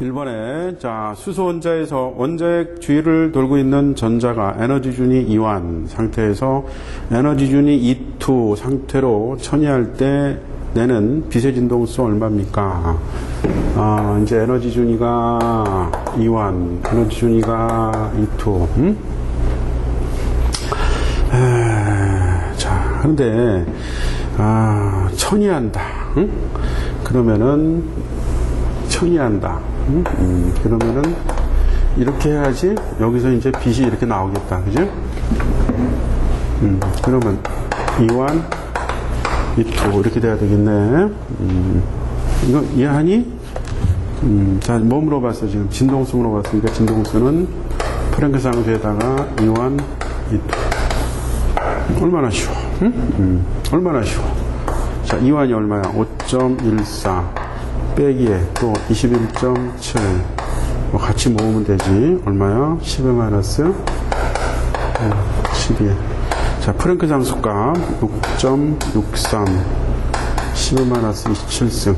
1번에 자 수소 원자에서 원자핵 주위를 돌고 있는 전자가 에너지준이 이완 상태에서 에너지준이 E2 상태로 천이할 때 내는 빛의 진동수 얼마입니까? 아 이제 에너지준이가 이완, 에너지준이가 E2. 음? 에, 자 그런데 아 천이 한다. 응? 그러면은 천이 한다. 음, 음, 그러면은 이렇게 해야지 여기서 이제 빛이 이렇게 나오겠다. 그죠? 음, 그러면 이완 이투 이렇게 돼야 되겠네. 음, 이거 이해하니? 음, 자, 뭐 물어봤어 지금 진동수 물어봤으니까 진동수는 프랭크 상수에다가 이완 이투 얼마나 쉬워? 응? 음, 얼마나 쉬워? 자, 이완이 얼마야? 5.14 빼기에 또 21.7. 뭐 같이 모으면 되지. 얼마야? 10에 마이너스 12. 자, 프랭크 장수값 6.63. 10에 마이너스 27승.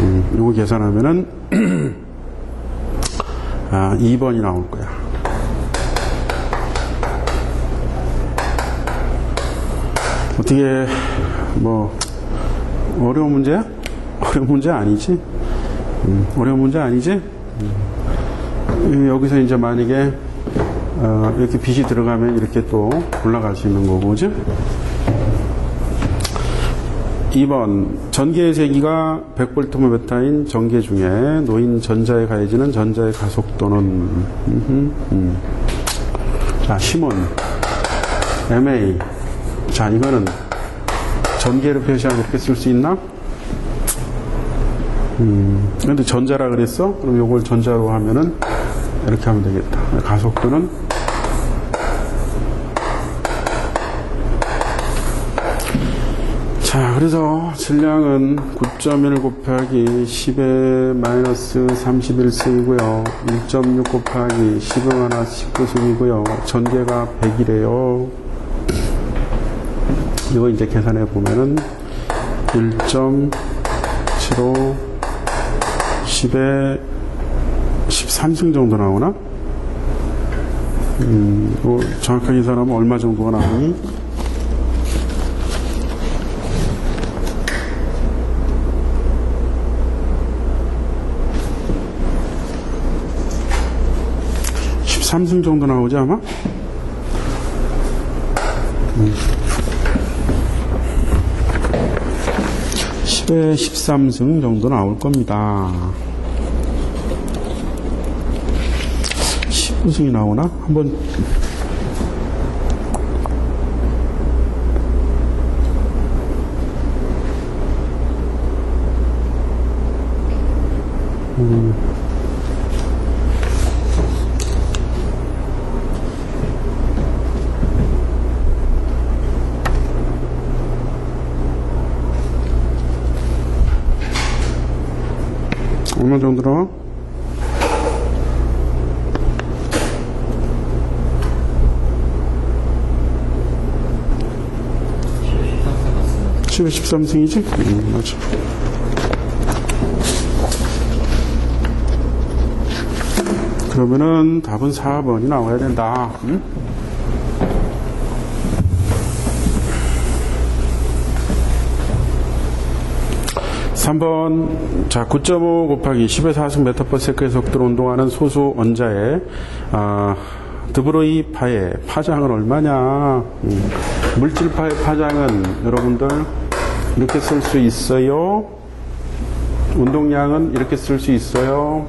음, 요거 계산하면은, 아, 2번이 나올 거야. 어떻게, 뭐, 어려운 문제야? 어려운 문제 아니지? 음, 어려운 문제 아니지? 음, 여기서 이제 만약에 어, 이렇게 빛이 들어가면 이렇게 또 올라갈 수 있는 거고, 그죠? 2번 전기의 세기가 100볼트메타인 전기 중에 놓인 전자에 가해지는 전자의 가속도는 음흠, 음. 자 시몬 MA 자 이거는 전기를 표시하면 이렇게 쓸 수 있나? 음, 근데 전자라 그랬어? 그럼 요걸 전자로 하면은 이렇게 하면 되겠다. 가속도는 자, 그래서 질량은 9.1 곱하기 10의 마이너스 31승이고요. 1.6 곱하기 10의 마이너스 19승이고요. 전개가 100이래요. 이거 이제 계산해 보면은 1.75 10에 13승 정도 나오나? 음, 이거 정확하게 계산하면 얼마 정도가 나오니? 삼승 정도 나오지 아마? 음. 10에 13승 정도 나올 겁니다. 편승이 나오나? 한번. 음. 어느 정도로 17, 13승이지. 음, 맞아. 그러면은 답은 4번이 나와야 된다. 음? 응? 삼번자 9.5 곱하기 10의 4승 메타퍼세크의 속도로 운동하는 소수 원자의 아, 드브로이 파의 파장은 얼마냐 음. 물질 파의 파장은 여러분들 이렇게 쓸 수 있어요. 운동량은 이렇게 쓸 수 있어요.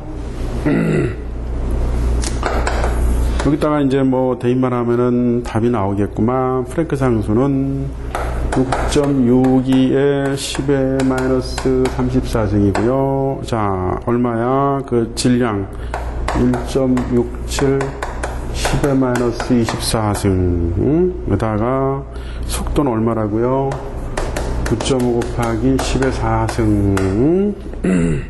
여기다가 이제 뭐 대입만 하면은 답이 나오겠구만. 프랭크 상수는 6.62에 10의 마이너스 34승이고요. 자, 얼마야? 그 질량 1.67 10의 마이너스 24승. 응? 여기다가 속도는 얼마라고요? 9.5 곱하기 10의 4승.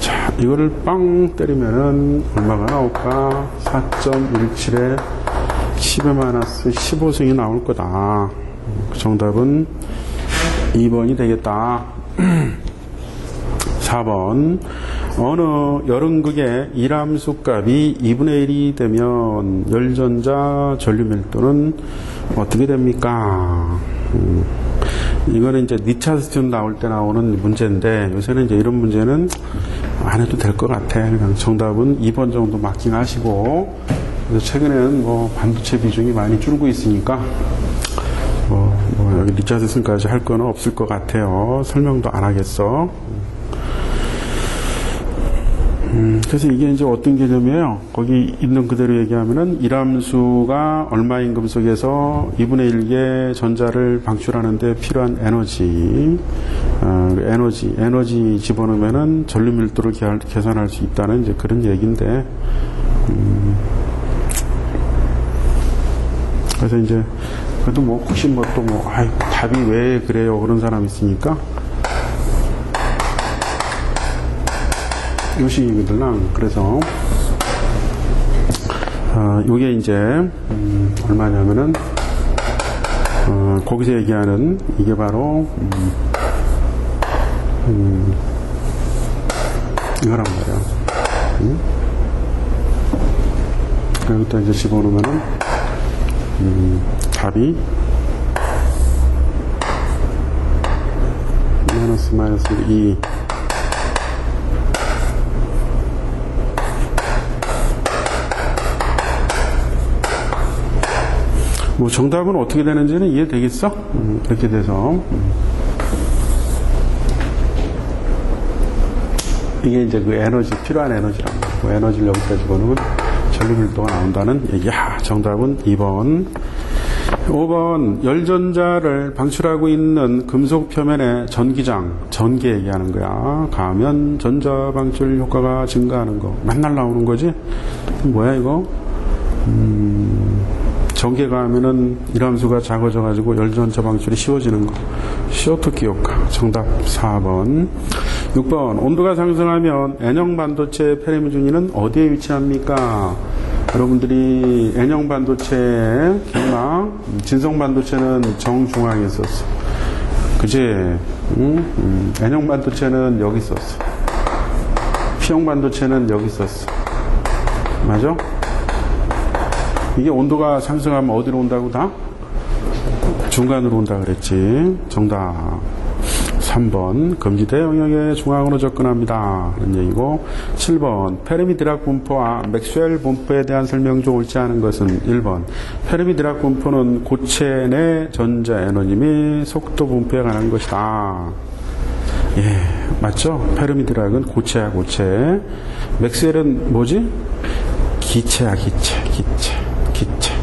자, 이거를 빵 때리면은 얼마가 나올까? 4.17에 10의 마이너스 15승이 나올 거다. 그 정답은 2번이 되겠다. 4번. 어느 여름극의 일함수 값이 2분의 1이 되면 열전자 전류 밀도는 어떻게 됩니까? 음, 이거는 이제 니차스튠 나올 때 나오는 문제인데 요새는 이제 이런 문제는 안 해도 될 것 같아. 그냥 정답은 2번 정도 마킹 하시고 그래서 최근에는 뭐 반도체 비중이 많이 줄고 있으니까 뭐, 뭐 여기 리차드슨까지 할 거는 없을 것 같아요. 설명도 안 하겠어. 음, 그래서 이게 이제 어떤 개념이에요? 거기 있는 그대로 얘기하면은 일함수가 얼마인 금속에서 2분의 1의 전자를 방출하는데 필요한 에너지, 어, 그 에너지, 에너지 집어넣으면은 전류 밀도를 계- 계산할 수 있다는 이제 그런 얘기인데, 음, 그래서 이제 그래도 뭐 혹시 뭐 또뭐 아이 답이 왜 그래요? 그런 사람 있으니까 요식이거든 그래서 어, 요게 이제 음, 얼마냐면은 어, 거기서 얘기하는 이게 바로 음, 음, 이거란 말이야 음? 여기다 이제 집어넣으면은 음, 답이 마이너스 마이너스 2 뭐 정답은 어떻게 되는지는 이해되겠어? 음, 이렇게 돼서. 음. 이게 이제 그 에너지 필요한 에너지라고. 그 에너지를 여기다 집어넣으면 전류 밀도가 나온다는 얘기야 정답은 2번. 5번. 열전자를 방출하고 있는 금속 표면의 전기장. 전기 얘기하는 거야. 가면 전자 방출 효과가 증가하는 거. 맨날 나오는 거지? 뭐야 이거 전기가 하면은 일함수가 작아져 가지고 열전자 방출이 쉬워지는 거. 시오토키 효과. 정답 4번. 6번. 온도가 상승하면 N형 반도체 페르미 준위는 어디에 위치합니까? 여러분들이 N형 반도체 경마 진성 반도체는 정중앙에 있었어. 그지? 응? 음, N형 반도체는 여기 있었어. P형 반도체는 여기 있었어. 맞아? 이게 온도가 상승하면 어디로 온다고 다? 중간으로 온다 그랬지. 정답. 3번 금지대 영역의 중앙으로 접근합니다. 이런 얘기고 7번 페르미 드락 분포와 맥스웰 분포에 대한 설명 중 옳지 않은 것은 1번 페르미 드락 분포는 고체 내 전자 에너지 및 속도 분포에 관한 것이다. 예, 맞죠? 페르미 드락은 고체야 고체. 맥스웰은 뭐지? 기체야 기체 기체 기체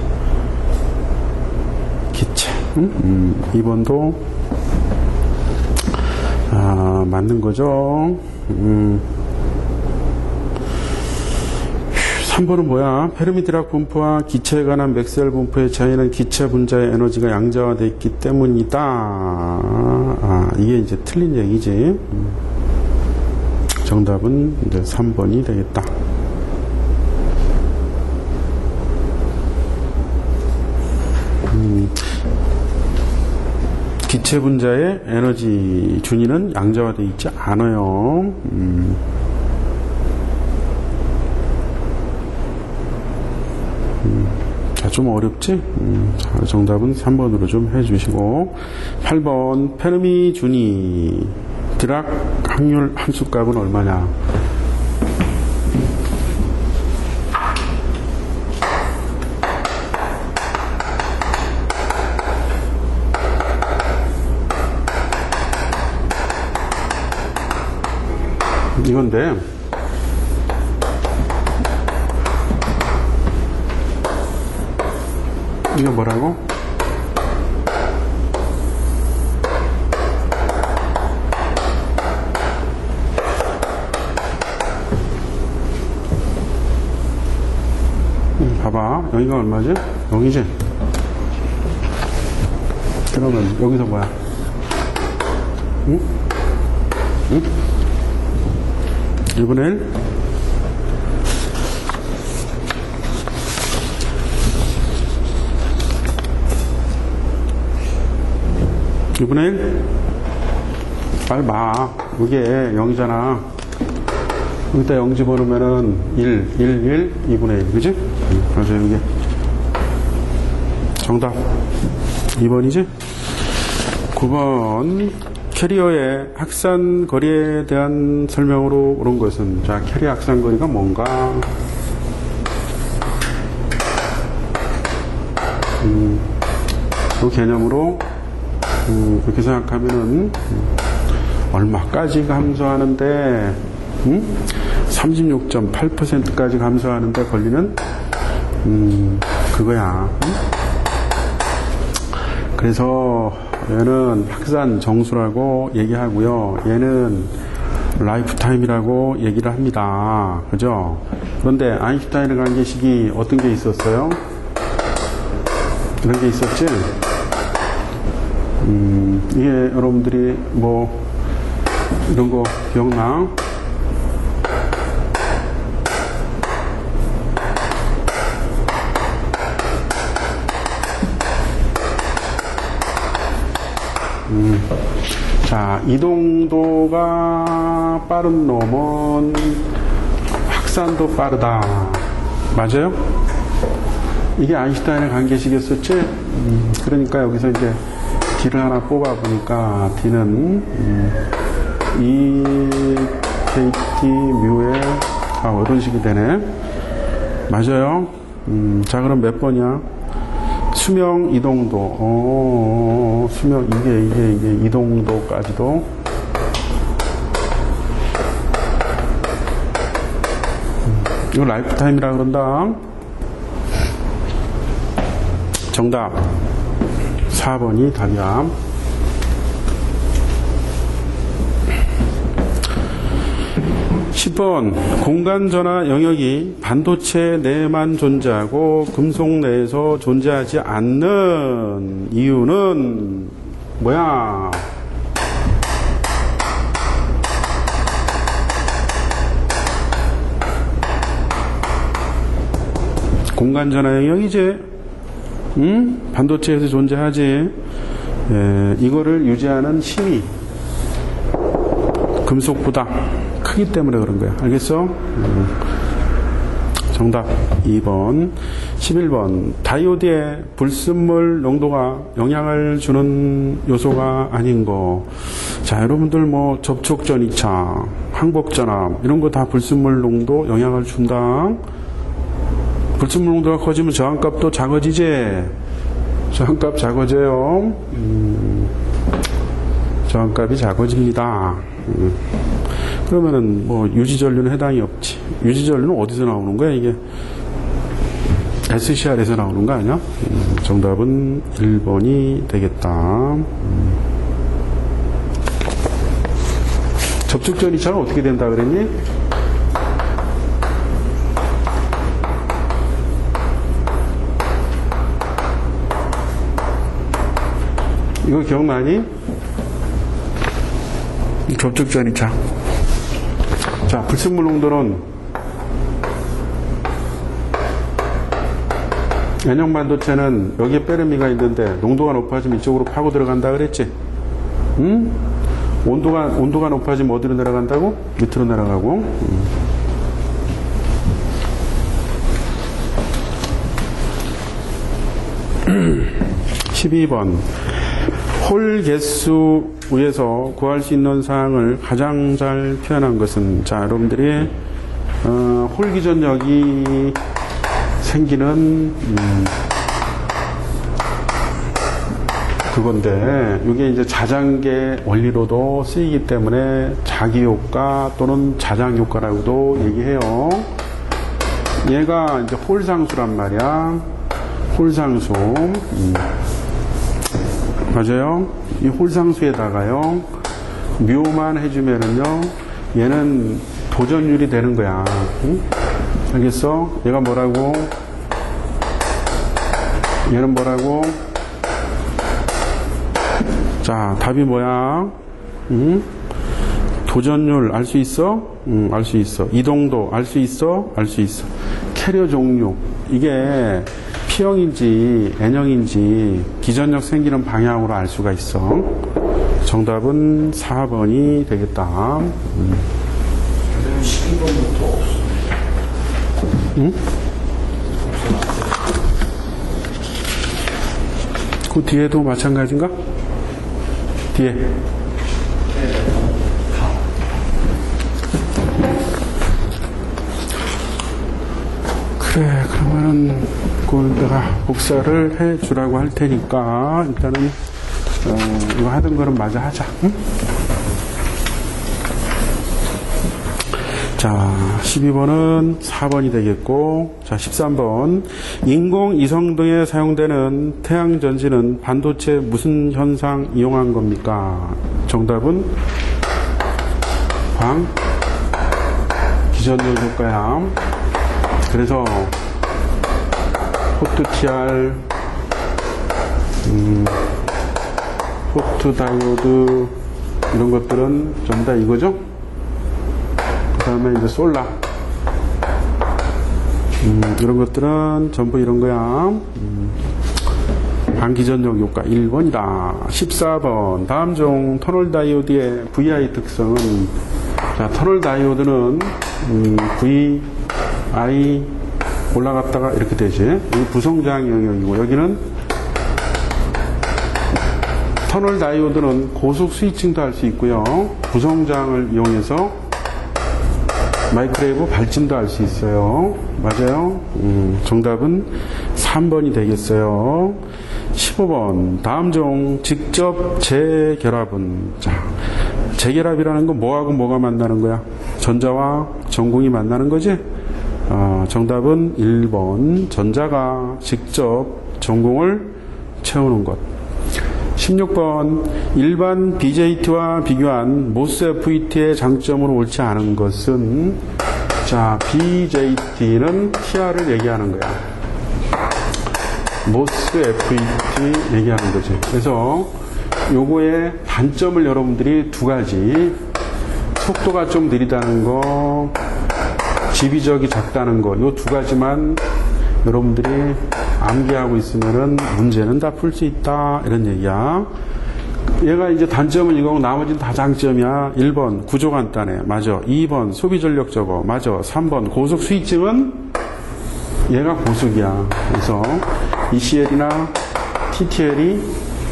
기체 응? 음, 2번도 아, 맞는 거죠 음. 3번은 뭐야? 페르미드락 분포와 기체에 관한 맥스웰 분포의 차이는 기체 분자의 에너지가 양자화되어 있기 때문이다. 아, 이게 이제 틀린 얘기지. 음. 정답은 이제 3번이 되겠다. 기체 분자의 에너지 준위는 양자화되어 있지 않아요. 음. 음. 자, 좀 어렵지? 음. 자, 정답은 3번으로 좀 해주시고 8번 페르미 준위 드락 확률 함수값은 얼마냐? 이건데 이거 뭐라고? 음, 봐봐 여기가 얼마지? 여기지? 그러면 여기서 뭐야? 응? 응? 1분의 1? 이분의 1? 빨리 봐. 이게 0이잖아. 여기다 0 집어넣으면은 1, 1, 1, 2분의 1, 그지? 음, 그래서 이게 정답 2번이지? 9번 캐리어의 확산 거리에 대한 설명으로 옳은 것은 자 캐리어 확산 거리가 뭔가 음, 그 개념으로 음, 이렇게 생각하면은 음, 얼마까지 감소하는데 음? 36.8%까지 감소하는데 걸리는 음, 그거야. 음? 그래서 얘는 확산 정수라고 얘기하고요. 얘는 라이프 타임이라고 얘기를 합니다. 그죠? 그런데 아인슈타인의 관계식이 어떤 게 있었어요? 이런 게 있었지? 음, 이게 여러분들이 뭐 이런 거 기억나? 음, 자, 이동도가 빠른 놈은 확산도 빠르다. 맞아요? 이게 아인슈타인의 관계식이었었지? 음, 그러니까 여기서 이제 D를 하나 뽑아보니까 D는 음, E KT 뮤의 아, 이런 식이 되네. 맞아요? 음, 자, 그럼 몇 번이야? 수명 이동도. 어, 수명 이게 이게 이게 이동도까지도. 음, 이거 라이프 타임이라 그런다. 정답 4번이 답이야. 10번 공간 전화 영역이 반도체 내만 존재하고 금속 내에서 존재하지 않는 이유는 뭐야? 공간 전화 영역이지. 음? 반도체에서 존재하지. 에, 이거를 유지하는 힘이 금속보다 크기 때문에 그런 거야. 알겠어? 음. 정답 2번. 11번. 다이오드의 불순물 농도가 영향을 주는 요소가 아닌 거. 자, 여러분들 뭐 접촉 전 이차, 항복 전압 이런 거 다 불순물 농도 영향을 준다. 불순물 농도가 커지면 저항값도 작아지지. 저항값 작아져요. 음, 저항값이 작아집니다. 음. 그러면은 뭐 유지전류는 해당이 없지. 유지전류는 어디서 나오는 거야 이게? SCR에서 나오는 거 아니야? 음, 정답은 1번이 되겠다. 음. 접촉전 이차는 어떻게 된다 그랬니? 이거 기억나니? 접촉전 이차. 자, 불순물 농도는 N형 반도체는 여기에 빼르미가 있는데 농도가 높아지면 이쪽으로 파고 들어간다 그랬지? 응? 온도가, 온도가 높아지면 어디로 내려간다고? 밑으로 내려가고. 음. 음. 12번. 홀 개수에서 구할 수 있는 사항을 가장 잘 표현한 것은 자 여러분들이 어, 홀 기전력이 생기는 음, 그건데 이게 이제 자장계 원리로도 쓰이기 때문에 자기 효과 또는 자장 효과라고도 얘기해요. 얘가 이제 홀상수란 말이야. 홀상수. 음. 맞아요. 이 홀상수에다가요, 묘만 해주면은요, 얘는 도전율이 되는 거야. 응? 알겠어? 얘가 뭐라고? 얘는 뭐라고? 자, 답이 뭐야? 응? 도전율 알 수 있어? 응, 알 수 있어. 이동도 알 수 있어? 알 수 있어. 캐리어 종류. 이게 P형인지 N형인지 기전력 생기는 방향으로 알 수가 있어. 정답은 4번이 되겠다. 음. 12번 응? 그 뒤에도 마찬가지인가? 뒤에. 그래, 그러면은, 그걸 내가 복사를 해 주라고 할 테니까, 일단은, 어, 이거 하던 거는 마저 하자. 응? 자, 12번은 4번이 되겠고, 자, 13번. 인공 이성 등에 사용되는 태양 전지는 반도체 무슨 현상 이용한 겁니까? 정답은 광 기전율 효과야. 그래서 포트 TR, 음, 포트 다이오드 이런 것들은 전부 다 이거죠? 그 다음에 이제 솔라. 음, 이런 것들은 전부 이런 거야. 음, 반기전용 효과 1번이다. 14번. 다음 중 터널 다이오드의 VI 특성은 자, 터널 다이오드는 음, VI 올라갔다가 이렇게 되지. 이 부성장 영역이고 여기는 터널 다이오드는 고속 스위칭도 할 수 있고요. 부성장을 이용해서 마이크로웨이브 발진도 할 수 있어요. 맞아요? 음, 정답은 3번이 되겠어요. 15번. 다음 중 직접 재결합은 자, 재결합이라는 건 뭐하고 뭐가 만나는 거야? 전자와 전공이 만나는 거지? 어, 정답은 1번. 전자가 직접 전공을 채우는 것. 16번 일반 BJT와 비교한 모스 FET의 장점으로 옳지 않은 것은 자 BJT는 TR을 얘기하는 거야. 모스 FET 얘기하는 거지. 그래서 요거의 단점을 여러분들이 두 가지 속도가 좀 느리다는 거 지비적이 작다는 거 요 두 가지만 여러분들이 암기하고 있으면은 문제는 다 풀 수 있다 이런 얘기야. 얘가 이제 단점을 이거고 나머지는 다 장점이야. 1번 구조 간단해. 맞아. 2번 소비 전력 적어. 맞아. 3번 고속 스위칭은 얘가 고속이야. 그래서 ECL이나 TTL이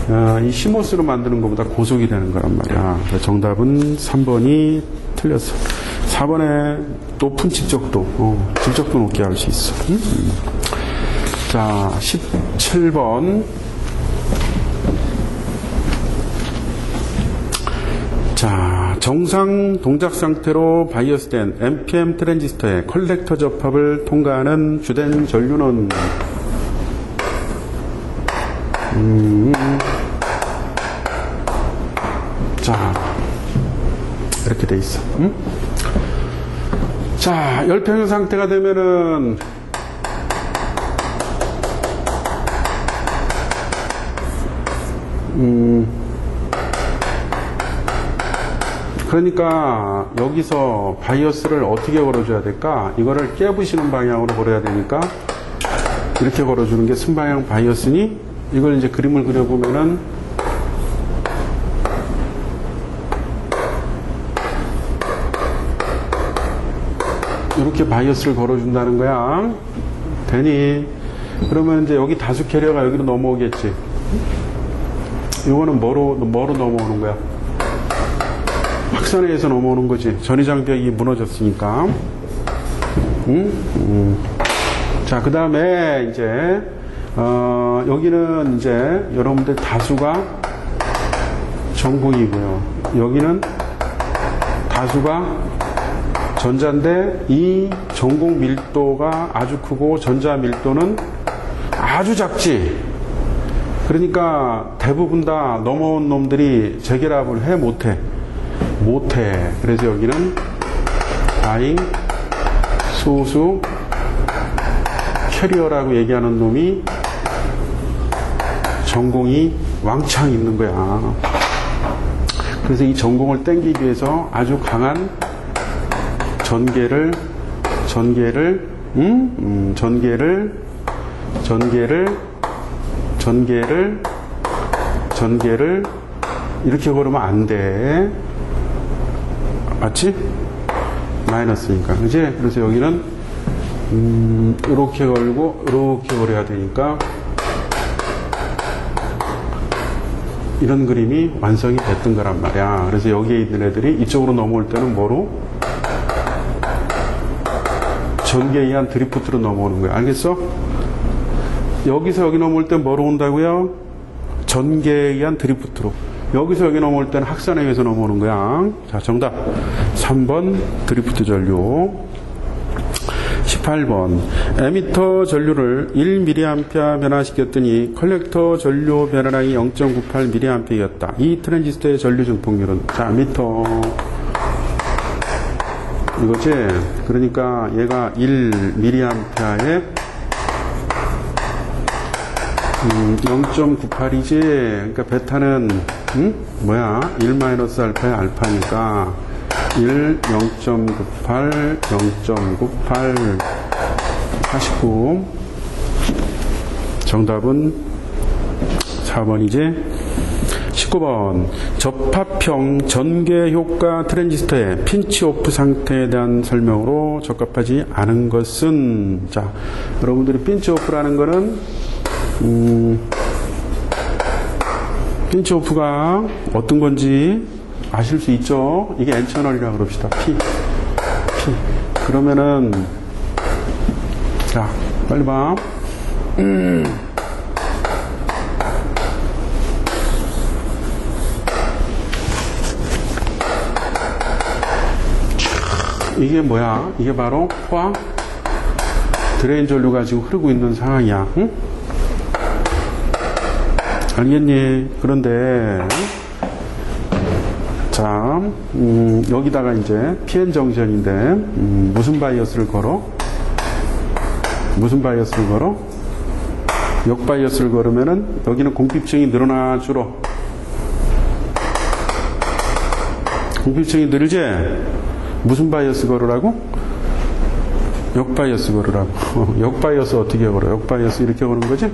어, 이 시모스로 만드는 것보다 고속이 되는 거란 말이야. 정답은 3번이 틀렸어. 4번에 높은 직접도, 어, 직접도 높게 할 수 있어. 응? 자, 17번. 자, 정상 동작 상태로 바이어스된 NPM 트랜지스터의 컬렉터 접합을 통과하는 주된 전류는 음, 자, 이렇게 돼 있어. 음? 자, 열평형 상태가 되면은 음, 그러니까 여기서 바이어스를 어떻게 걸어줘야 될까? 이거를 깨부시는 방향으로 걸어야 되니까 이렇게 걸어주는 게 순방향 바이어스니 이걸 이제 그림을 그려보면은 이렇게 바이어스를 걸어준다는 거야. 되니? 그러면 이제 여기 다수 캐리어가 여기로 넘어오겠지. 이거는 뭐로, 뭐로 넘어오는 거야? 확산에 의해서 넘어오는 거지. 전이장벽이 무너졌으니까. 응? 음. 자, 그 다음에 이제, 어, 여기는 이제 여러분들 다수가 전공이고요. 여기는 다수가 전자인데 이 전공 밀도가 아주 크고 전자 밀도는 아주 작지. 그러니까 대부분 다 넘어온 놈들이 재결합을 해 못해. 못해. 그래서 여기는 다잉, 소수, 캐리어라고 얘기하는 놈이 전공이 왕창 있는 거야. 그래서 이 전공을 땡기기 위해서 아주 강한 전개를, 전개를, 음? 음, 전개를, 전개를, 전개를, 전개를 이렇게 걸으면 안 돼. 맞지? 마이너스니까. 그지? 그래서 여기는 음, 이렇게 걸고 이렇게 걸어야 되니까 이런 그림이 완성이 됐던 거란 말이야. 그래서 여기에 있는 애들이 이쪽으로 넘어올 때는 뭐로? 전기에 의한 드리프트로 넘어오는 거야. 알겠어? 여기서 여기 넘어올 때 뭐로 온다고요? 전기에 의한 드리프트로. 여기서 여기 넘어올 때는 확산에 의해서 넘어오는 거야. 자, 정답. 3번 드리프트 전류. 18번 에미터 전류를 1mA 변화시켰더니 컬렉터 전류 변화량이 0.98mA였다. 이 트랜지스터의 전류 증폭률은 자 미터 이거지. 그러니까 얘가 1mA에 음, 0.98이지. 그러니까 베타는 음? 뭐야? 1 마이너스 알파의 알파니까 1 0.98 0.98 49 정답은 4번이지. 19번 접합형 전개 효과 트랜지스터의 핀치 오프 상태에 대한 설명으로 적합하지 않은 것은 자 여러분들이 핀치 오프라는 거는 음, 핀치 오프가 어떤 건지 아실 수 있죠? 이게 N 채널이라고 그럽시다. P. P. 그러면은, 자, 빨리 봐. 이게 뭐야? 이게 바로 포화 드레인 전류가 지금 흐르고 있는 상황이야. 응? 알겠니? 그런데 자 음, 여기다가 이제 PN 정전인데 음, 무슨 바이어스를 걸어? 무슨 바이어스를 걸어? 역 바이어스를 걸으면은 여기는 공핍층이 늘어나 줄어. 공핍층이 늘지? 무슨 바이어스 걸으라고? 역 바이어스 걸으라고. 역 바이어스 어떻게 걸어? 역 바이어스 이렇게 거는 거지?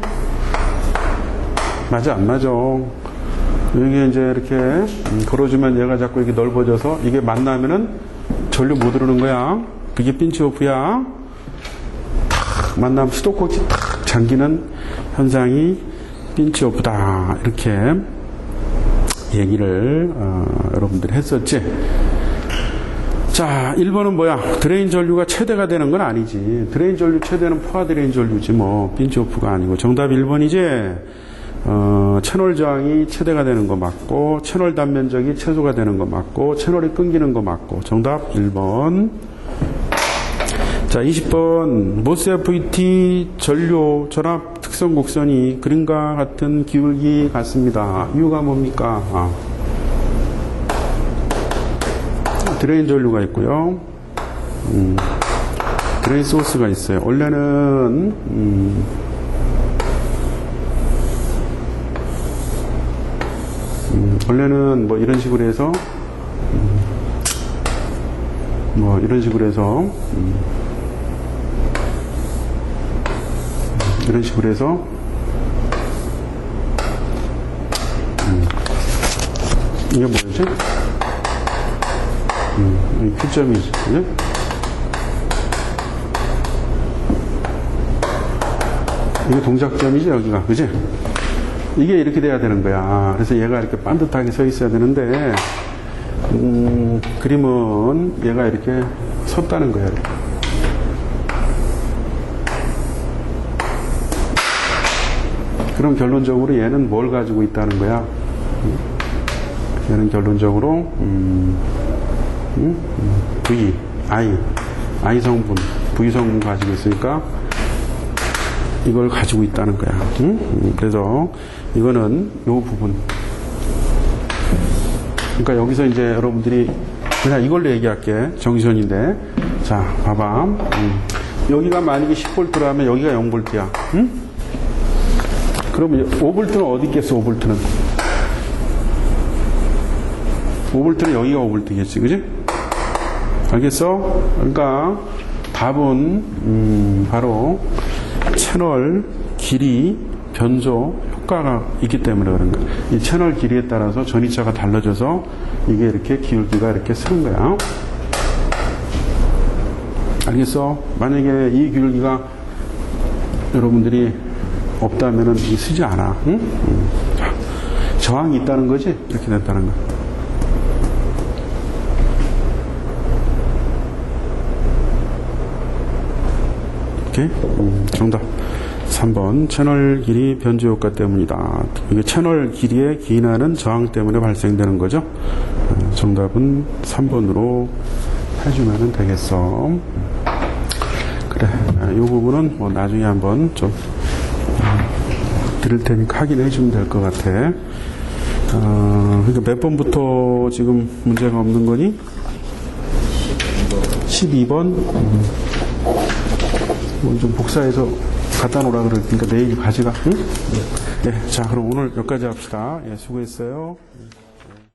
맞아 안 맞아 이게 이제 이렇게 음, 걸어주면 얘가 자꾸 이게 넓어져서 이게 만나면은 전류 못 흐르는 거야 그게 핀치 오프야 탁 만나면 수도꼭지 탁 잠기는 현상이 핀치 오프다 이렇게 얘기를 어, 여러분들이 했었지 자 1번은 뭐야? 드레인 전류가 최대가 되는 건 아니지. 드레인 전류 최대는 포화 드레인 전류지 뭐. 핀치오프가 아니고. 정답 1번이지 어, 채널 저항이 최대가 되는 거 맞고 채널 단면적이 최소가 되는 거 맞고 채널이 끊기는 거 맞고. 정답 1번. 자 20번. 모스 FET 전류 전압 특성 곡선이 그림과 같은 기울기 같습니다. 이유가 뭡니까? 아. 드레인 전류가 있고요 음, 드레인 소스가 있어요 원래는 음, 음, 원래는 뭐 이런 식으로 해서 음, 뭐 이런 식으로 해서 음, 이런 식으로 해서 음, 이게 뭐였지? 음, 이 Q점이지, 그죠? 이게 동작점이지, 여기가, 그지? 이게 이렇게 돼야 되는 거야. 그래서 얘가 이렇게 반듯하게 서 있어야 되는데, 음, 그림은 얘가 이렇게 섰다는 거야. 이렇게. 그럼 결론적으로 얘는 뭘 가지고 있다는 거야? 얘는 결론적으로, 음, 음? 음, V, I, I 성분, V 성분 가지고 있으니까, 이걸 가지고 있다는 거야. 응? 음, 그래서 이거는 요 부분. 그러니까 여기서 이제 여러분들이 그냥 이걸로 얘기할게. 정선인데. 자, 봐봐. 음. 여기가 만약에 10V라면 여기가 0V야. 응? 그러면 5V는 어디 있겠어, 5V는? 5V는 여기가 5V겠지, 그지? 알겠어? 그러니까 답은, 음, 바로 채널 길이 변조 효과가 있기 때문에 그런 거야. 이 채널 길이에 따라서 전이차가 달라져서 이게 이렇게 기울기가 이렇게 쓰는 거야. 알겠어? 만약에 이 기울기가 여러분들이 없다면은 이 쓰지 않아. 응? 음. 자, 저항이 있다는 거지? 이렇게 됐다는 거. 오케이? 음, 정답. 3번 채널 길이 변조 효과 때문이다. 이게 채널 길이에 기인하는 저항 때문에 발생되는 거죠. 어, 정답은 3번으로 해주면 되겠어. 그래, 이 부분은 뭐 나중에 한번 좀 어, 들을 테니까 확인해 주면 될 것 같아. 어, 그러니까 몇 번부터 지금 문제가 없는 거니? 12번. 뭐좀 복사해서 갖다 놓으라 그러니까 내일 가져가. 응? 네. 자, 그럼 오늘 여기까지 합시다. 예, 수고했어요.